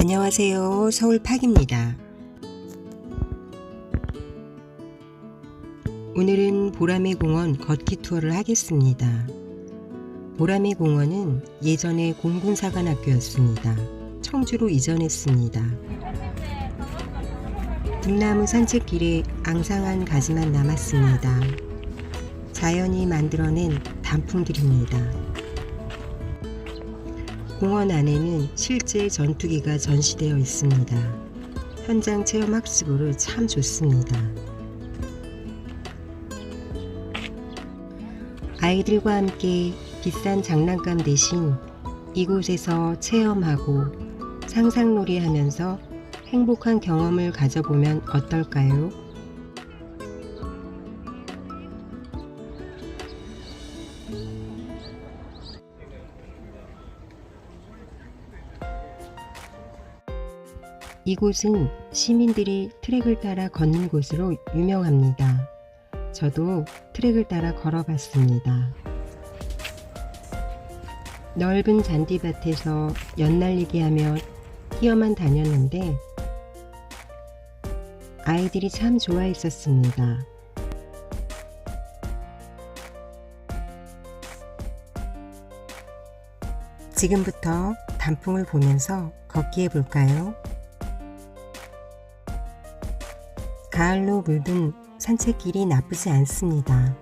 안녕하세요. 서울 팍입니다. 오늘은 보라매 공원 걷기 투어를 하겠습니다. 보라매 공원은 예전에 공군사관학교였습니다. 청주로 이전했습니다. 등나무 산책길에 앙상한 가지만 남았습니다. 자연이 만들어낸 단풍들입니다. 공원 안에는 실제 전투기가 전시되어 있습니다. 현장 체험 학습으로 참 좋습니다. 아이들과 함께 비싼 장난감 대신 이곳에서 체험하고 상상놀이 하면서 행복한 경험을 가져보면 어떨까요? 이곳은 시민들이 트랙을 따라 걷는 곳으로 유명합니다. 저도 트랙을 따라 걸어봤습니다. 넓은 잔디밭에서 연날리기 하며 뛰어만 다녔는데 아이들이 참 좋아했었습니다. 지금부터 단풍을 보면서 걷기 해볼까요? 가을로 물든 산책길이 나쁘지 않습니다.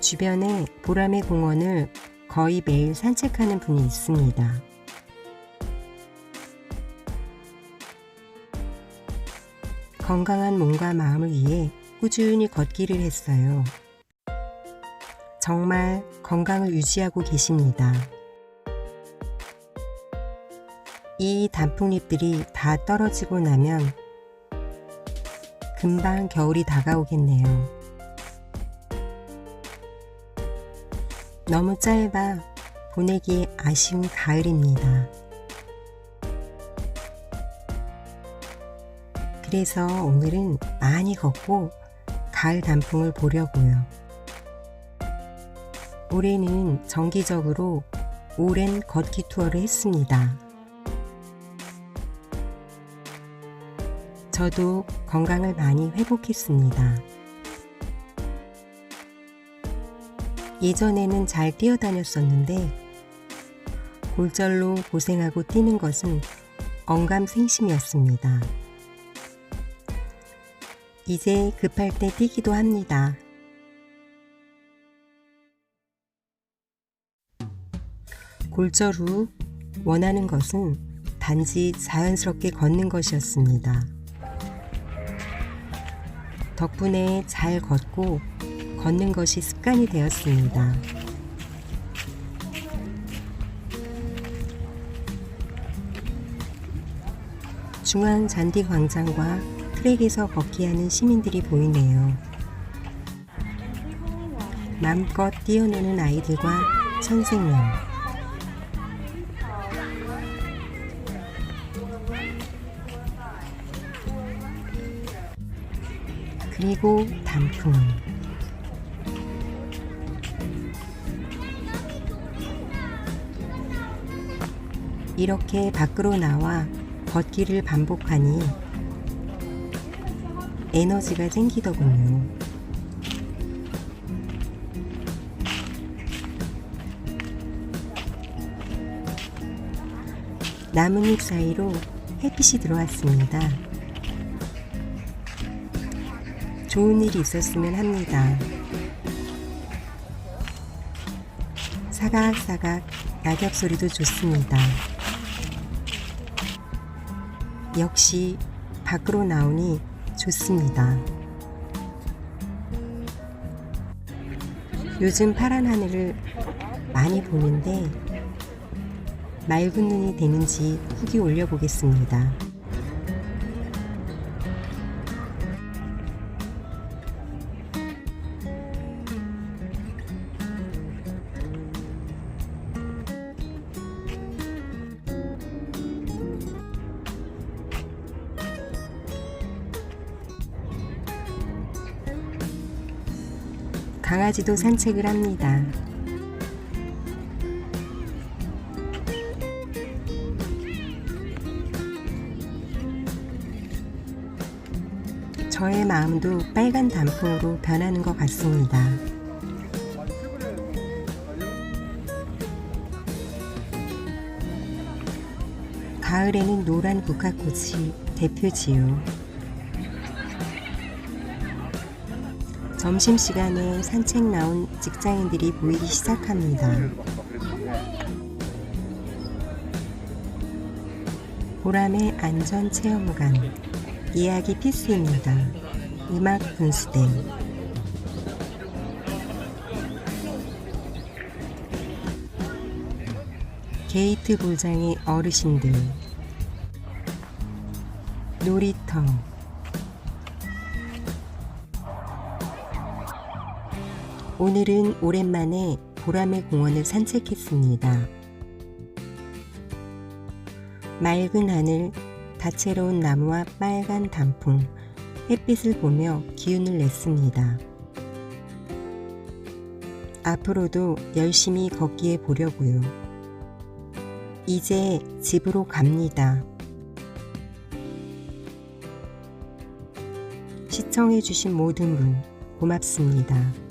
주변에 보라매 공원을 거의 매일 산책하는 분이 있습니다. 건강한 몸과 마음을 위해 꾸준히 걷기를 했어요. 정말 건강을 유지하고 계십니다. 이 단풍잎들이 다 떨어지고 나면 금방 겨울이 다가오겠네요. 너무 짧아 보내기 아쉬운 가을입니다. 그래서 오늘은 많이 걷고 가을 단풍을 보려고요. 올해는 정기적으로 오랜 걷기 투어를 했습니다. 저도 건강을 많이 회복했습니다. 예전에는 잘 뛰어다녔었는데 골절로 고생하고 뛰는 것은 언감생심이었습니다. 이제 급할 때 뛰기도 합니다. 골절 후 원하는 것은 단지 자연스럽게 걷는 것이었습니다. 덕분에 잘 걷고 걷는 것이 습관이 되었습니다. 중앙 잔디 광장과 트랙에서 걷기 하는 시민들이 보이네요. 마음껏 뛰어노는 아이들과 선생님. 그리고 단풍. 이렇게 밖으로 나와 걷기를 반복하니 에너지가 생기더군요. 나뭇잎 사이로 햇빛이 들어왔습니다. 좋은 일이 있었으면 합니다. 사각사각 낙엽 소리도 좋습니다. 역시 밖으로 나오니 좋습니다. 요즘 파란 하늘을 많이 보는데 맑은 눈이 되는지 후기 올려보겠습니다. 강아지도 산책을 합니다. 저의 마음도 빨간 단풍으로 변하는 것 같습니다. 가을에는 노란 국화꽃이 대표지요. 점심시간에 산책 나온 직장인들이 보이기 시작합니다. 보람의 안전체험관 이야기 필수입니다. 음악 분수대 게이트 볼장의 어르신들 놀이터 오늘은 오랜만에 보람의 공원을 산책했습니다. 맑은 하늘, 다채로운 나무와 빨간 단풍, 햇빛을 보며 기운을 냈습니다. 앞으로도 열심히 걷기에 보려고요. 이제 집으로 갑니다. 시청해주신 모든 분 고맙습니다.